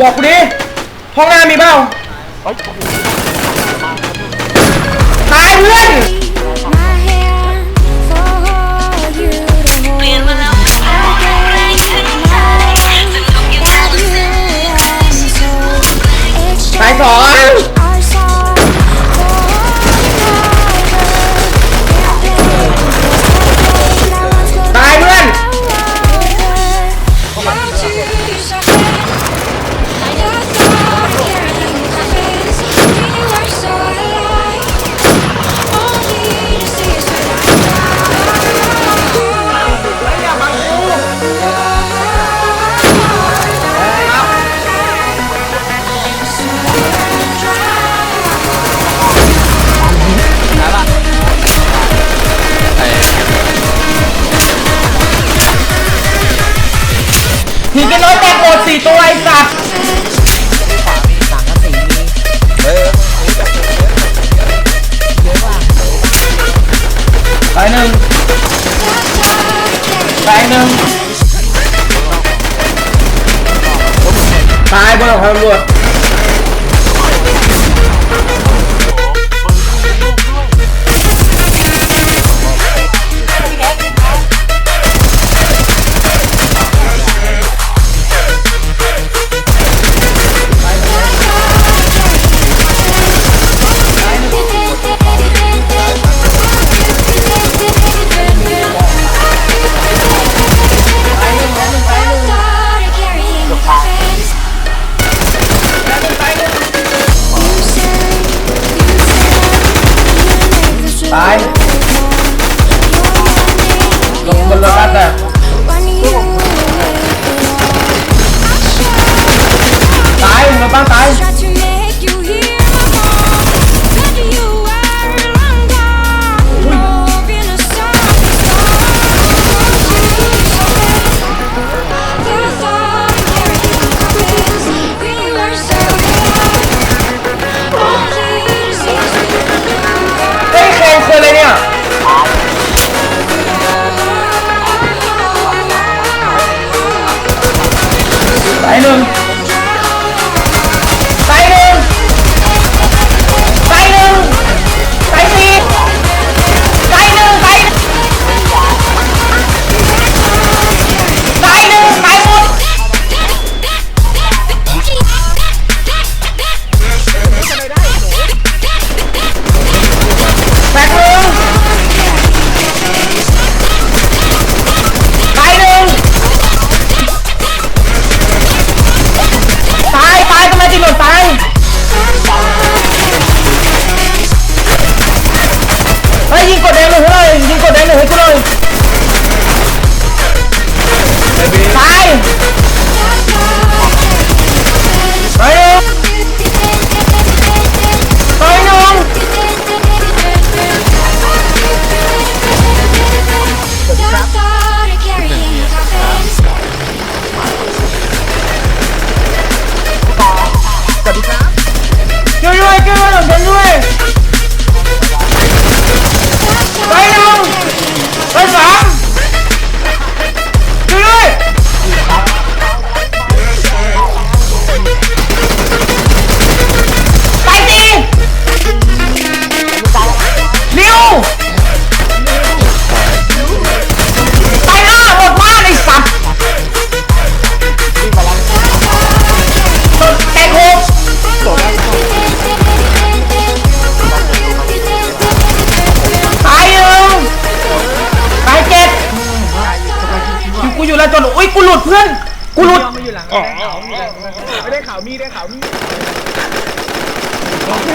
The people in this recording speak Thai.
บอกกูดิห้องหน้ามีเปล่า 来呢。来 này 乱来。Kêu lui, kêu lui, đồng thần lui đây đâu đây phản กูอยู่แล้วจนอุ้ยกูหลุดเพื่อนกูหลุดไม่อยู่หลังได้ข่ามีได้ข่าวมีได้ข่าวมีโอเค